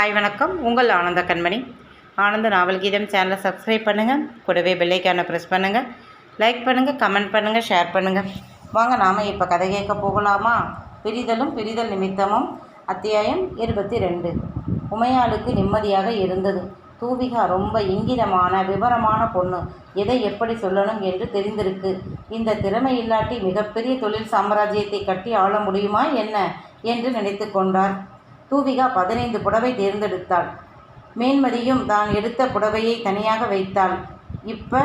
Hi வணக்கம். உங்கள் ஆனந்த கண்மணி. ஆனந்த நாவல் கீதம் சேனலை சப்ஸ்கிரைப் பண்ணுங்கள் கூடவே பெல்லைக்கான ப்ரெஸ் பண்ணுங்கள் லைக் பண்ணுங்கள் கமெண்ட் பண்ணுங்கள் ஷேர் பண்ணுங்கள் வாங்க நாம் இப்போ கதை கேட்க போகலாமா? பிரிதலும் பிரிதல் நிமித்தமும் அத்தியாயம் இருபத்தி ரெண்டு உமையாளுக்கு நிம்மதியாக இருந்தது. தூவிகா ரொம்ப இங்கிதமான விவரமான பொண்ணு. எதை எப்படி சொல்லணும் என்று தெரிந்திருக்கு. இந்த திறமை இல்லாட்டி மிகப்பெரிய தொழில் சாம்ராஜ்யத்தை கட்டி ஆள முடியுமா என்ன? என்று நினைத்து கொண்டார். தூவிகா பதினைந்து புடவை தேர்ந்தெடுத்தாள். மேன்மதியும் தான் எடுத்த புடவையை தனியாக வைத்தாள். இப்போ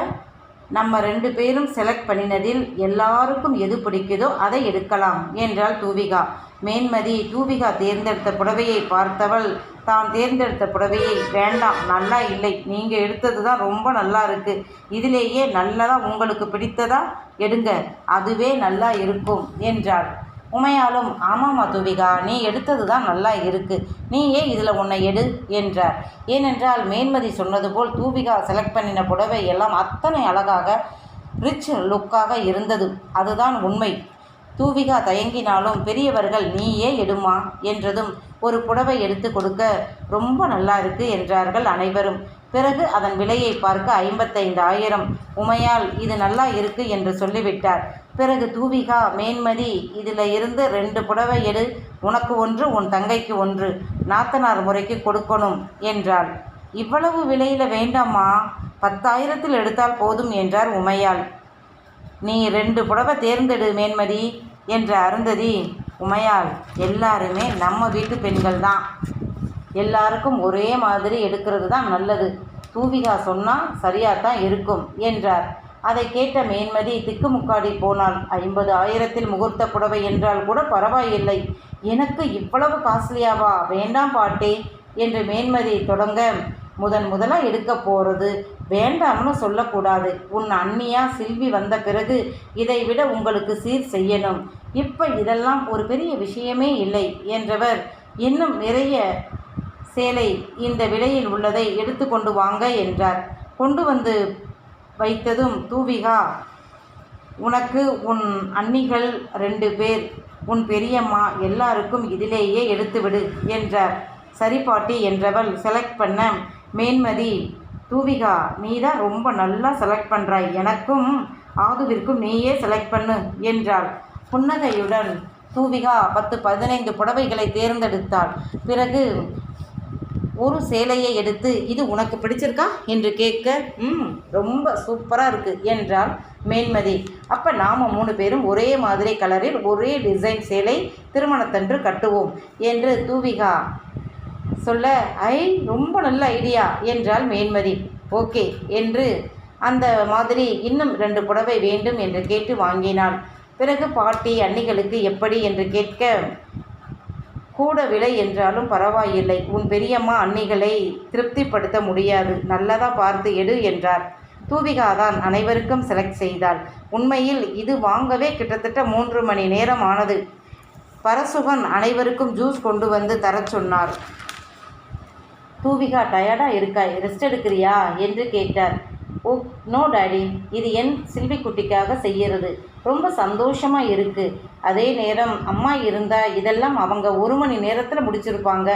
நம்ம ரெண்டு பேரும் செலக்ட் பண்ணினதில் எல்லாருக்கும் எது பிடிக்குதோ அதை எடுக்கலாம் என்றாள் தூவிகா. மேன்மதி தூவிகா தேர்ந்தெடுத்த புடவையை பார்த்தவள் தான் தேர்ந்தெடுத்த புடவையை வேண்டாம் நல்லா இல்லை நீங்கள் எடுத்தது தான் ரொம்ப நல்லா இருக்குது இதிலேயே நல்லதாக உங்களுக்கு பிடித்ததா? எடுங்க அதுவே நல்லா இருக்கும் என்றாள். உமையாலும் ஆமாம் மதுவிகா நீ எடுத்தது தான் நல்லா இருக்கு. நீயே இதில் உன்னை எடு என்றார். ஏனென்றால் மேன்மதி சொன்னது போல் தூவிகா செலக்ட் பண்ணின புடவை எல்லாம் அத்தனை அழகாக ரிச் லுக்காக இருந்தது. அதுதான் உண்மை. தூவிகா தயங்கினாலும் பெரியவர்கள் நீயே எடுமா? என்றதும் ஒரு புடவை எடுத்து கொடுக்க ரொம்ப நல்லா இருக்கு என்றார்கள் அனைவரும். பிறகு அதன் விலையை பார்க்க ஐம்பத்தைந்து ஆயிரம் உமையால் இது நல்லா இருக்கு என்று சொல்லிவிட்டார். பிறகு தூவிகா மேன்மதி இதில் இருந்து ரெண்டு புடவை எடு. உனக்கு ஒன்று உன் தங்கைக்கு ஒன்று. நாத்தனார் முறைக்கு கொடுக்கணும் என்றாள். இவ்வளவு விலையில் வேண்டாமா பத்தாயிரத்தில் எடுத்தால் போதும் என்றார் உமையாள் நீ ரெண்டு புடவை தேர்ந்தெடு மேன்மதி என்ற அருந்ததி உமையாள் எல்லாருமே நம்ம வீட்டு பெண்கள் தான் எல்லாருக்கும் ஒரே மாதிரி எடுக்கிறது தான் நல்லது. தூவிகா சொன்னால் சரியாக தான் இருக்கும் என்றார். அதை கேட்ட மேன்மதி திக்குமுக்காடி போனாள். ஐம்பது ஆயிரத்தில் முகூர்த்த புடவை என்றால் கூட பரவாயில்லை. எனக்கு இவ்வளவு காஸ்ட்லியாவா? வேண்டாம் பாட்டே என்று மேன்மதி தொடங்க முதன் முதலாக எடுக்க போகிறது வேண்டாம்னு சொல்லக்கூடாது. உன் அண்ணியா சில்வி வந்த பிறகு இதை விட உங்களுக்கு சீர் செய்யணும். இப்போ இதெல்லாம் ஒரு பெரிய விஷயமே இல்லை என்றவர். இன்னும் நிறைய சேலை இந்த விலையில் உள்ளதை எடுத்து கொண்டு வாங்க என்றார். கொண்டு வந்து வைத்ததும் தூவிகா உனக்கு உன் அன்னிகள் ரெண்டு பேர் உன் பெரியம்மா எல்லாருக்கும் இதிலேயே எடுத்துவிடு என்றார். சரி பாட்டி என்றவள் செலக்ட் பண்ண மேன்மதி தூவிகா நீ தான் ரொம்ப நல்லா செலக்ட் பண்ணுறாய் எனக்கும் ஆதுவிற்கும் நீயே செலக்ட் பண்ணு என்றாள். புன்னகையுடன் தூவிகா பத்து பதினைந்து புடவைகளை தேர்ந்தெடுத்தாள். பிறகு ஒரு சேலையை எடுத்து இது உனக்கு பிடிச்சிருக்கா? என்று கேட்க ம் ரொம்ப சூப்பராக இருக்குது என்றால் மேன்மதி. அப்போ நாம் மூணு பேரும் ஒரே மாதிரி கலரில் ஒரே டிசைன் சேலை திருமணத்தன்று கட்டுவோம் என்று தூவிகா சொல்ல ஐ ரொம்ப நல்ல ஐடியா என்றால் மேன்மதி. ஓகே என்று அந்த மாதிரி இன்னும் ரெண்டு புடவை வேண்டும் என்று கேட்டு வாங்கினாள். பிறகு பாட்டி அன்னிகளுக்கு எப்படி? என்று கேட்க கூட விலை என்றாலும் பரவாயில்லை. உன் பெரியம்மா அன்னிகளை திருப்திப்படுத்த முடியாது. நல்லதா பார்த்து எடு என்றார். தூவிகா தான் அனைவருக்கும் செலக்ட் செய்தாள். உண்மையில் இது வாங்கவே கிட்டத்தட்ட மூன்று மணி நேரம் ஆனது. பரசுகன் அனைவருக்கும் ஜூஸ் கொண்டு வந்து தரச் சொன்னார். தூவிகா டயர்டாக இருக்காய் ரெஸ்ட் எடுக்கிறியா? என்று கேட்டார். ஓ நோ டாடி இது என் சில்வி குட்டிக்காக செய்கிறது ரொம்ப சந்தோஷமாக இருக்குது அதே நேரம் அம்மா இருந்தால் இதெல்லாம் அவங்க ஒரு மணி நேரத்தில் முடிச்சிருப்பாங்க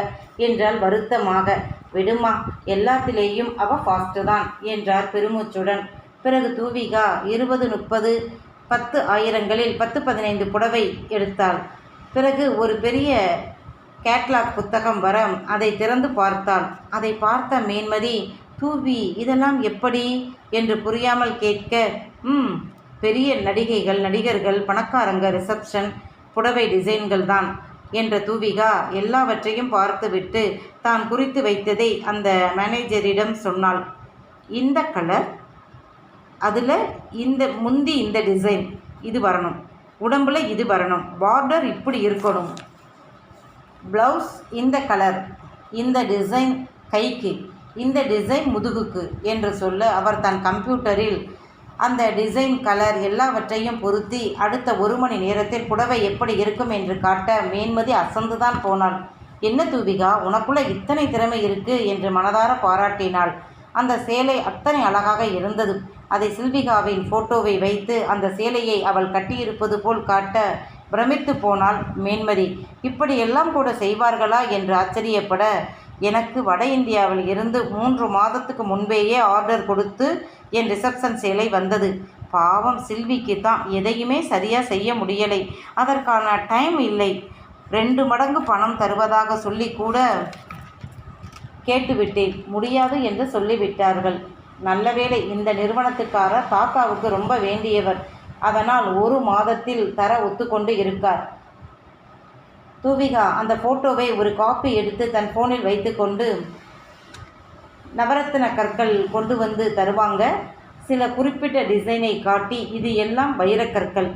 என்றால் வருத்தமாக. விடுமா எல்லாத்திலேயும் அவள் ஃபாஸ்ட்டு தான் என்றார் பெருமூச்சுடன். பிறகு தூவிகா இருபது முப்பது பத்து ஆயிரங்களில் பத்து பதினைந்து புடவை எடுத்தாள். பிறகு ஒரு பெரிய கேட்லாக் புத்தகம் வர அதை திறந்து பார்த்தாள். அதை பார்த்த மேன்மதி தூவி இதெல்லாம் எப்படி? என்று புரியாமல் கேட்க ம் பெரிய நடிகைகள் நடிகர்கள் பணக்காரங்க ரிசப்ஷன் புடவை டிசைன்கள் தான் என்ற தூவிகா எல்லாவற்றையும் பார்த்துவிட்டு தான் குறித்து வைத்ததை அந்த மேனேஜரிடம் சொன்னாள். இந்த கலர் அதில் இந்த முந்தி இந்த டிசைன் இது வரணும். உடம்புல இது வரணும். பார்டர் இப்படி இருக்கணும். ப்ளவுஸ் இந்த கலர் இந்த டிசைன் கைக்கு இந்த டிசைன் முதுகுக்கு என்று சொல்ல அவர் தன் கம்ப்யூட்டரில் அந்த டிசைன் கலர் எல்லாவற்றையும் பொருத்தி அடுத்த ஒரு மணி நேரத்தில் புடவை எப்படி இருக்கும் என்று காட்ட மேன்மதி அசந்துதான் போனாள். என்ன தூவிகா உனக்குள்ள இத்தனை திறமை இருக்கு? என்று மனதார பாராட்டினாள். அந்த சேலை அத்தனை அழகாக இருந்தது. அதை சில்விகாவின் போட்டோவை வைத்து அந்த சேலையை அவள் கட்டியிருப்பது போல் காட்ட பிரமித்து போனாள் மேன்மதி. இப்படியெல்லாம் கூட செய்வார்களா? என்று ஆச்சரியப்பட எனக்கு வட இந்தியாவில் இருந்து மூன்று மாதத்துக்கு முன்பேயே ஆர்டர் கொடுத்து என் ரிசப்ஷன் சேலை வந்தது. பாவம் சில்விக்கு தான். எதையுமே சரியாக செய்ய முடியலை. அதற்கான டைம் இல்லை. ரெண்டு மடங்கு பணம் தருவதாக சொல்லி கூட கேட்டுவிட்டேன். முடியாது என்று சொல்லிவிட்டார்கள். நல்ல வேளை இந்த நிறுவனத்துக்காரர் தாத்தாவுக்கு ரொம்ப வேண்டியவர். அதனால் ஒரு மாதத்தில் தர ஒத்துக்கொண்டு இருக்கார். தூவிகா அந்த ஃபோட்டோவை ஒரு காப்பி எடுத்து தன் ஃபோனில் வைத்துக்கொண்டு நவரத்தின கற்கள் கொண்டு வந்து தருவாங்க. சில குறிப்பிட்ட டிசைனை காட்டி இது எல்லாம் வைரக்கற்கள்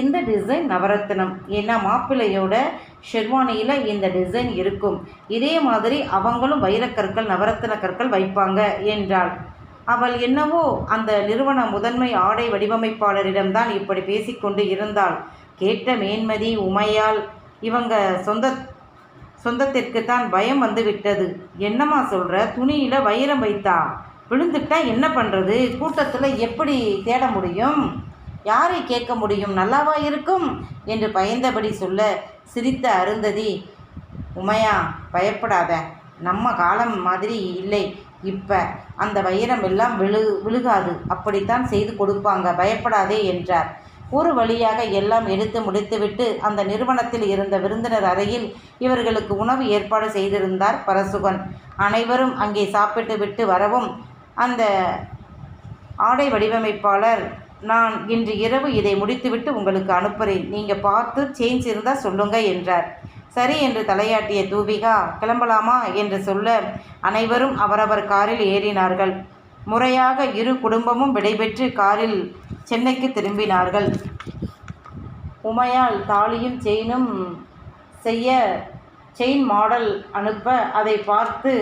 இந்த டிசைன் நவரத்தினம் ஏன்னா மாப்பிள்ளையோட ஷெர்வானியில் இந்த டிசைன் இருக்கும். இதே மாதிரி அவங்களும் வைரக்கற்கள் நவரத்தின கற்கள் வைப்பாங்க என்றாள். அவள் என்னவோ அந்த நிறுவன முதன்மை ஆடை வடிவமைப்பாளரிடம்தான் இப்படி பேசிக்கொண்டு இருந்தாள். கேட்ட மேன்மதி உமையால் இவங்க சொந்த சொந்தத்திற்கு தான் பயம் வந்து விட்டது என்னம்மா சொல்கிற துணியில் வைரம் வைத்தா? விழுந்துட்டா என்ன பண்ணுறது கூட்டத்தில் எப்படி தேட முடியும்? யாரை கேட்க முடியும்? நல்லாவா இருக்கும்? என்று பயந்தபடி சொல்ல சிரித்த அருந்ததி உமையா பயப்படாத. நம்ம காலம் மாதிரி இல்லை. இப்போ அந்த வைரம் எல்லாம் விழு விழுகாது. அப்படித்தான் செய்து கொடுப்பாங்க. பயப்படாதே என்றார். ஒரு வழியாக எல்லாம் எடுத்து முடித்துவிட்டு அந்த நிறுவனத்தில் இருந்த விருந்தினர் அறையில் இவர்களுக்கு உணவு ஏற்பாடு செய்திருந்தார் பரசுகன். அனைவரும் அங்கே சாப்பிட்டு விட்டு வரவும் அந்த ஆடை வடிவமைப்பாளர் நான் இன்று இரவு இதை முடித்துவிட்டு உங்களுக்கு அனுப்புகிறேன் நீங்கள் பார்த்து சேஞ்ச் இருந்தால் சொல்லுங்க என்றார். சரி என்று தலையாட்டிய தூபிகா கிளம்பலாமா? என்று சொல்ல அனைவரும் அவரவர் காரில் ஏறினார்கள். முறையாக இரு குடும்பமும் விடைபெற்று காரில் சென்னைக்கு திரும்பினார்கள். உமையால் தாலியும் செயினும் செய்ய செயின் மாடல் அனுப்ப அதை பார்த்து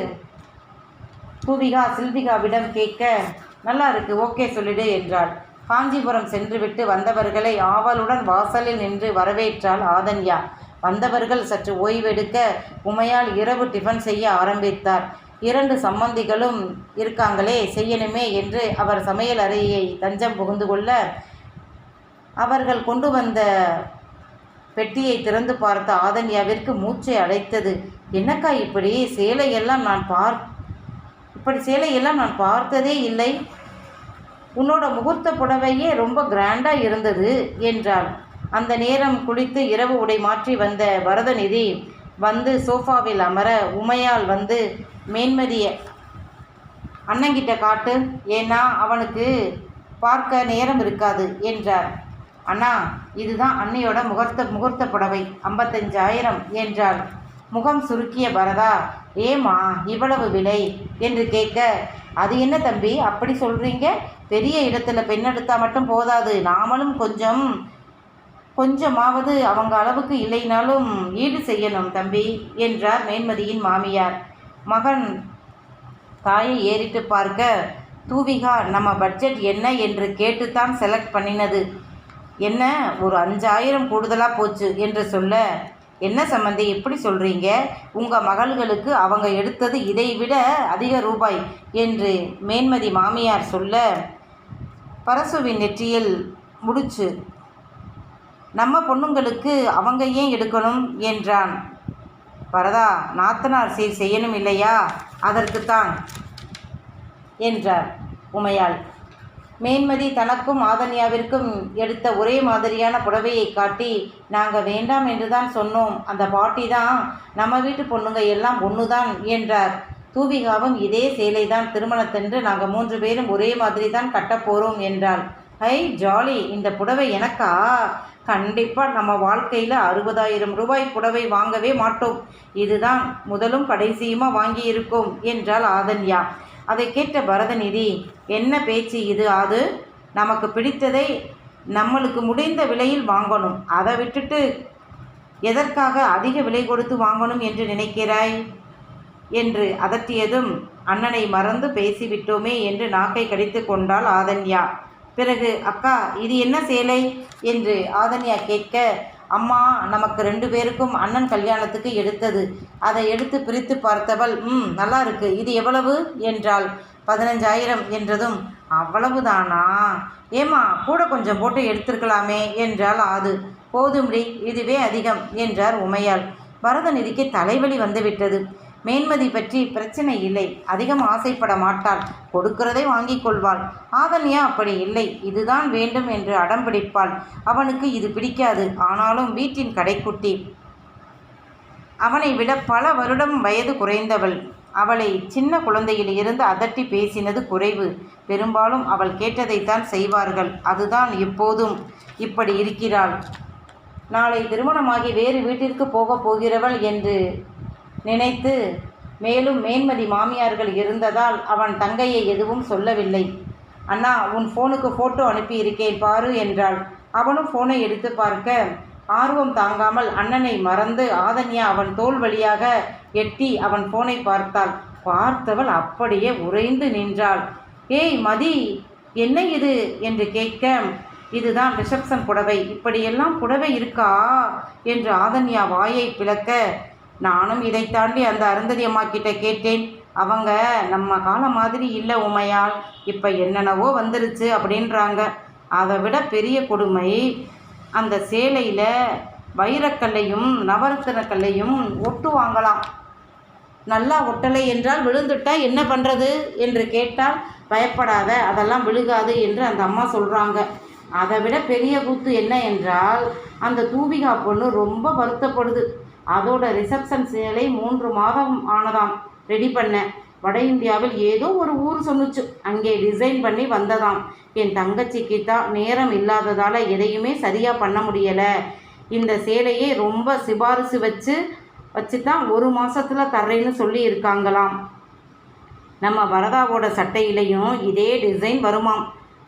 பூவிகா சில்விகாவிடம் கேட்க நல்லா இருக்கு ஓகே சொல்லிடு என்றாள். காஞ்சிபுரம் சென்றுவிட்டு வந்தவர்களை ஆவலுடன் வாசலில் நின்று வரவேற்றாள் ஆதன்யா. வந்தவர்கள் சற்று ஓய்வெடுக்க உமையால் இரவு டிஃபன் செய்ய ஆரம்பித்தார். இரண்டு சம்பந்திகளும் இருக்காங்களே செய்யணுமே என்று அவர் சமையல் அறையை தஞ்சம் புகுந்து கொள்ள அவர்கள் கொண்டு வந்த பெட்டியை திறந்து பார்த்த ஆதன்யாவிற்கு மூச்சை அடைத்தது. என்னக்கா இப்படி? சேலையெல்லாம் நான் பார் இப்படி சேலையெல்லாம் நான் பார்த்ததே இல்லை. உன்னோட முகூர்த்த புடவையே ரொம்ப கிராண்டாக இருந்தது என்றாள். அந்த நேரம் குளித்து இரவு உடை மாற்றி வந்த வரதநிதி வந்து சோஃபாவில் அமர உமையால் வந்து மேன்மதிய அண்ணங்கிட்ட காட்டு ஏன்னா அவனுக்கு பார்க்க நேரம் இருக்காது என்றார். அண்ணா இதுதான் அன்னையோட முகூர்த்த முகூர்த்த புடவை ஐம்பத்தஞ்சாயிரம் என்றாள். முகம் சுருக்கிய பரதா ஏமா இவ்வளவு விலை? என்று கேட்க அது என்ன தம்பி அப்படி சொல்கிறீங்க பெரிய இடத்துல எடுத்தால் மட்டும் போதாது நாமளும் கொஞ்சம் கொஞ்சமாவது அவங்க அளவுக்கு இல்லைனாலும் ஈடு செய்யணும் தம்பி என்றார் மேன்மதியின் மாமியார். மகன் தாயை ஏறிட்டு பார்க்க தூவிகா நம்ம பட்ஜெட் என்ன என்று கேட்டுத்தான் செலக்ட் பண்ணினது. என்ன ஒரு அஞ்சாயிரம் கூடுதலாக போச்சு? என்று சொல்ல என்ன சம்மந்தி எப்படி சொல்கிறீங்க உங்கள் மகள்களுக்கு அவங்க எடுத்தது இதை விட அதிக ரூபாய் என்று மேன்மதி மாமியார் சொல்ல பரசுவின் நெற்றியில் முடிச்சு நம்ம பொண்ணுங்களுக்கு அவங்க ஏன் எடுக்கணும்? என்றான். வரதா நாத்தனார் சீர் செய்யணும் இல்லையா? அதற்குத்தான் என்றார் உமையாள். மேன்மதி தனக்கும் ஆதன்யாவிற்கும் எடுத்த ஒரே மாதிரியான புடவையை காட்டி நாங்கள் வேண்டாம் என்று தான் சொன்னோம். அந்த பாட்டி தான் நம்ம வீட்டு பொண்ணுங்க எல்லாம் ஒன்று தான் என்றார். தூவிகாவும் இதே சேலை தான் திருமணத்தன்று நாங்கள் மூன்று பேரும் ஒரே மாதிரி தான் கட்டப்போகிறோம் என்றாள். ஐ ஜாலி இந்த புடவை எனக்கா? கண்டிப்பாக நம்ம வாழ்க்கையில் அறுபதாயிரம் ரூபாய் புடவை வாங்கவே மாட்டோம். இதுதான் முதலும் கடைசியுமா வாங்கியிருக்கோம் என்றாள் ஆதன்யா. அதை கேட்ட பரதநிதி என்ன பேச்சு இது ஆது? நமக்கு பிடித்ததை நம்மளுக்கு முடிந்த விலையில் வாங்கணும். அதை விட்டுட்டு எதற்காக அதிக விலை கொடுத்து வாங்கணும் என்று நினைக்கிறாய்? என்று அதட்டியதும் அண்ணனை மறந்து பேசிவிட்டோமே என்று நாக்கை கடித்து கொண்டாள் ஆதன்யா. பிறகு அக்கா இது என்ன சேலை? என்று ஆதன்யா கேட்க அம்மா நமக்கு ரெண்டு பேருக்கும் அண்ணன் கல்யாணத்துக்கு எடுத்தது. அதை எடுத்து பிரித்து பார்த்தவள் ம் நல்லா இருக்கு. இது எவ்வளவு? என்றாள். பதினஞ்சாயிரம் என்றதும் அவ்வளவுதானா? ஏமா கூட கொஞ்சம் போட்டு எடுத்திருக்கலாமே என்றாள் ஆது. போதும்டி இதுவே அதிகம் என்றார் உமையாள். பரதநிதிக்கு தலைவலி வந்துவிட்டது மேன்மதி பற்றி பிரச்சனை இல்லை. அதிகம் ஆசைப்பட மாட்டாள். கொடுக்கிறதை வாங்கிக் கொள்வாள். ஆதன்யா அப்படி இல்லை. இதுதான் வேண்டும் என்று அடம் பிடிப்பாள். அவனுக்கு இது பிடிக்காது. ஆனாலும் வீட்டின் கடைக்குட்டி. அவனை விட பல வருடம் வயது குறைந்தவள். அவளை சின்ன குழந்தையில் இருந்து அதட்டி பேசினது குறைவு. பெரும்பாலும் அவள் கேட்டதைத்தான் செய்வார்கள். அதுதான் எப்போதும் இப்படி இருக்கிறாள். நாளை திருமணமாகி வேறு வீட்டிற்கு போகப் போகிறவள் என்று நினைத்து மேலும் மேன்மதி மாமியார்கள் இருந்ததால் அவன் தங்கையை எதுவும் சொல்லவில்லை. அண்ணா உன் ஃபோனுக்கு ஃபோட்டோ அனுப்பியிருக்கேன் பாரு என்றாள். அவனும் ஃபோனை எடுத்து பார்க்க ஆர்வம் தாங்காமல் அண்ணனை மறந்து ஆதன்யா அவன் தோல் வழியாக எட்டி அவன் ஃபோனை பார்த்தாள். பார்த்தவள் அப்படியே உறைந்து நின்றாள். ஏய் மதி என்ன இது? என்று கேட்க இதுதான் ரிசப்ஷன் புடவை. இப்படியெல்லாம் புடவை இருக்கா? என்று ஆதன்யா வாயை பிளக்க நானும் இதை தாண்டி அந்த அருந்ததி அம்மா கிட்ட கேட்டேன் அவங்க நம்ம காலம் மாதிரி இல்லை உமையால் இப்போ என்னென்னவோ வந்துருச்சு அப்படின்றாங்க. அதை விட பெரிய கொடுமை அந்த சேலையில் வைரக்கல்லையும் நவரத்தினக்கல்லையும் ஒட்டு வாங்கலாம். நல்லா ஒட்டலை என்றால் விழுந்துட்டா என்ன பண்ணுறது என்று கேட்டால் பயப்படாத அதெல்லாம் விழுகாது என்று அந்த அம்மா சொல்கிறாங்க அதை விட பெரிய கூத்து என்ன என்றால் அந்த தூவிகா பொண்ணு ரொம்ப வருத்தப்படுது. அதோட ரிசப்ஷன் சேலை மூன்று மாதம் ஆனதாம். ரெடி பண்ண. வட இந்தியாவில் ஏதோ ஒரு ஊர் சொன்னுச்சு. அங்கே டிசைன் பண்ணி வந்ததாம். என் தங்கச்சிக்கு தான் நேரம் இல்லாததால் எதையுமே சரியாக பண்ண முடியலை. இந்த சேலையை ரொம்ப சிபாரிசு வச்சு வச்சு தான் ஒரு மாதத்தில் தர்றேன்னு சொல்லி இருக்காங்களாம். நம்ம வரதாவோட சட்டையிலையும் இதே டிசைன் வருமாம்.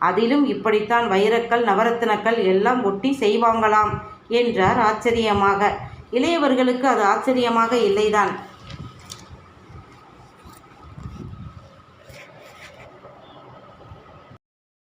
அதிலும் இப்படித்தான் வைரக்கல் நவரத்தினக்கல் எல்லாம் ஒட்டி செய்வாங்களாம் என்றார் ஆச்சரியமாக. இளையவர்களுக்கு அது ஆச்சரியமாக இல்லைதான்.